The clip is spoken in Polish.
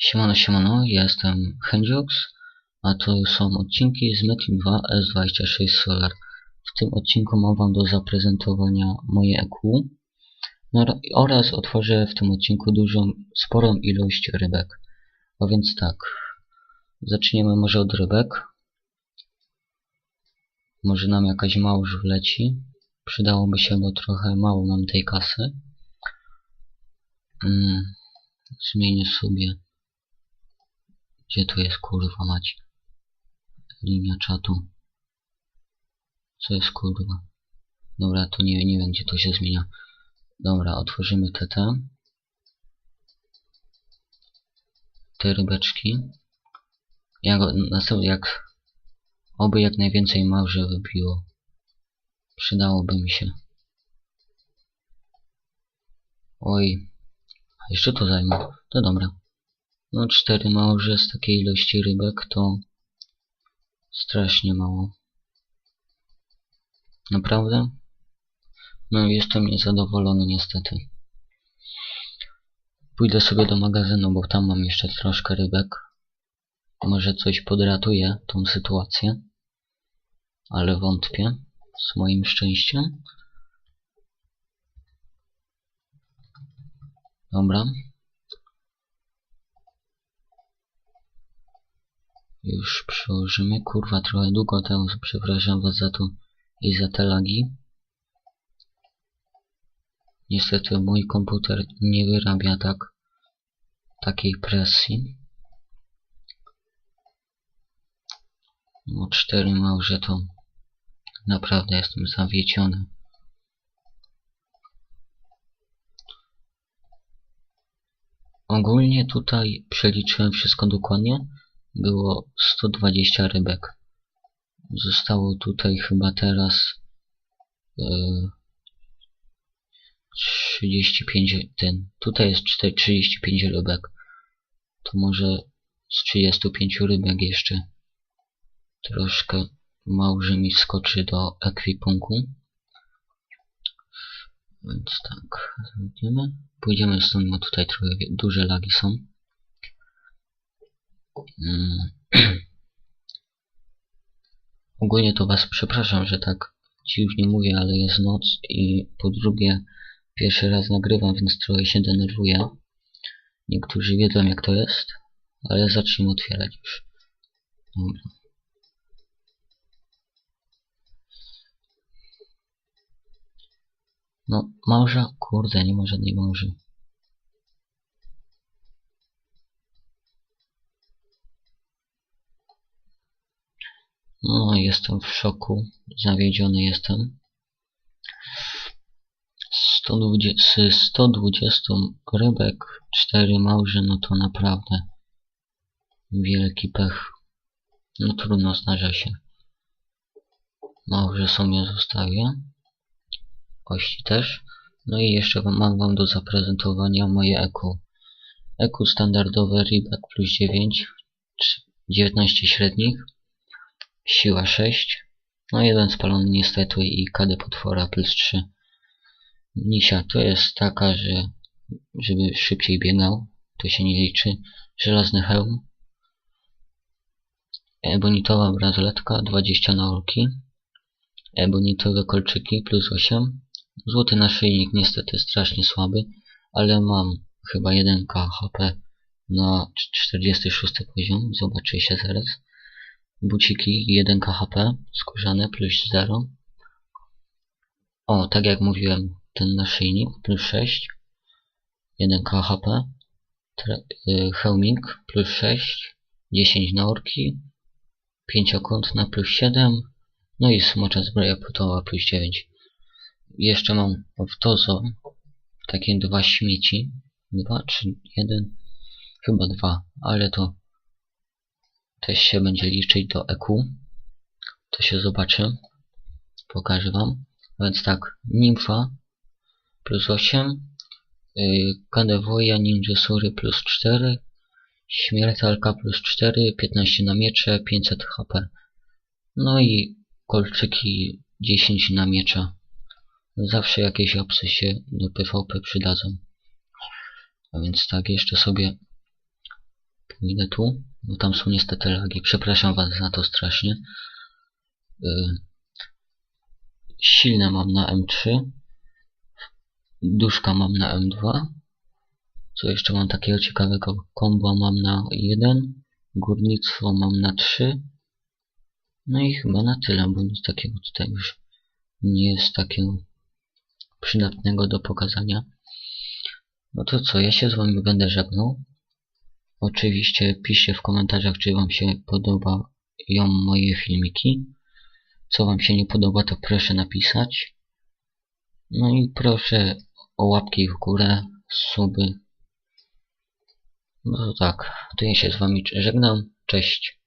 Siemano, siemano, ja jestem Hendziox, a to są odcinki z Metin 2 S26 Solar. W tym odcinku mam wam do zaprezentowania moje EQ no, oraz otworzę w tym odcinku dużą, sporą ilość rybek. A więc tak, zaczniemy może od rybek. Może nam jakaś małż wleci. Przydałoby się, bo trochę mało mam tej kasy. Mm, zmienię sobie gdzie tu jest kurwa mać? Linia czatu. Co jest kurwa? Dobra, to nie, nie wiem gdzie to się zmienia. Dobra, otworzymy te te. Rybeczki. Jak, następnie jak oby jak najwięcej małże wybiło. Przydałoby mi się. Oj. Jeszcze to zajmę. To dobra. No cztery małże z takiej ilości rybek to strasznie mało. Naprawdę? No jestem niezadowolony niestety. Pójdę sobie do magazynu, bo tam mam jeszcze troszkę rybek. Może coś podratuje tą sytuację. Ale wątpię. Z moim szczęściem. Dobra. Już przełożymy. Kurwa, trochę długo temu. Przepraszam was za to i za te lagi. Niestety mój komputer nie wyrabia tak takiej presji. No cztery małże to naprawdę jestem zawiedziony. Ogólnie tutaj przeliczyłem wszystko dokładnie było 120 rybek. Zostało tutaj chyba teraz yy, 35 ten. Tutaj jest 4, 35 rybek. To może z 35 rybek jeszcze troszkę małże mi skoczy do ekwipunku. Więc tak, zamkniemy. Pójdziemy stąd, bo tutaj trochę duże lagi są. Mm. Ogólnie to was przepraszam, że tak dziwnie mówię, ale jest noc i po drugie pierwszy raz nagrywam, więc trochę się denerwuję. Niektórzy wiedzą jak to jest, ale zacznijmy otwierać już. Dobra. No, małża? Kurde, nie ma żadnej małży. No, jestem w szoku. Zawiedziony jestem. 120, z 120 rybek 4 małże, no to naprawdę wielki pech. No trudno, zdarza się. Małże sobie zostawię. Kości też. No i jeszcze mam wam do zaprezentowania moje EQ. EQ standardowe rybek plus 9, 19 średnich siła 6, no jeden spalony niestety i KD potwora plus 3. Nisia to jest taka, że żeby szybciej biegał, to się nie liczy. Żelazny hełm. Ebonitowa bransoletka 20 na orki. Ebonitowe kolczyki plus 8. Złoty naszyjnik niestety strasznie słaby, ale mam chyba 1k HP na 46 poziom. Zobaczy się zaraz. Buciki 1 KHP, skórzane plus 0. O, tak jak mówiłem, ten naszyjnik plus 6. 1 KHP. Y, hełmik plus 6. 10 na orki. Pięciokątna plus 7. No i smocza zbroja płytowa plus 9. Jeszcze mam w tozo takie dwa śmieci. Dwa czy jeden? Chyba dwa, ale to też się będzie liczyć do EQ. To się zobaczy. Pokażę wam. Więc tak, nimfa plus 8, yy, kadewoja ninja sury plus 4, śmiertelka plus 4, 15 na miecze, 500 HP. No i kolczyki 10 na miecza. Zawsze jakieś opsy się do PvP przydadzą. A więc tak, jeszcze sobie Idę tu, bo tam są niestety lagi. Przepraszam was za to strasznie. Y, silne mam na M3. Duszka mam na M2. Co jeszcze mam takiego ciekawego? Komba mam na 1. Górnictwo mam na 3. No i chyba na tyle, bo nic takiego tutaj już nie jest takiego przydatnego do pokazania. No to co, ja się z wami będę żegnał. Oczywiście piszcie w komentarzach, czy wam się podobają moje filmiki. Co wam się nie podoba, to proszę napisać. No i proszę o łapki w górę, suby. No to tak, to ja się z wami żegnam. Cześć.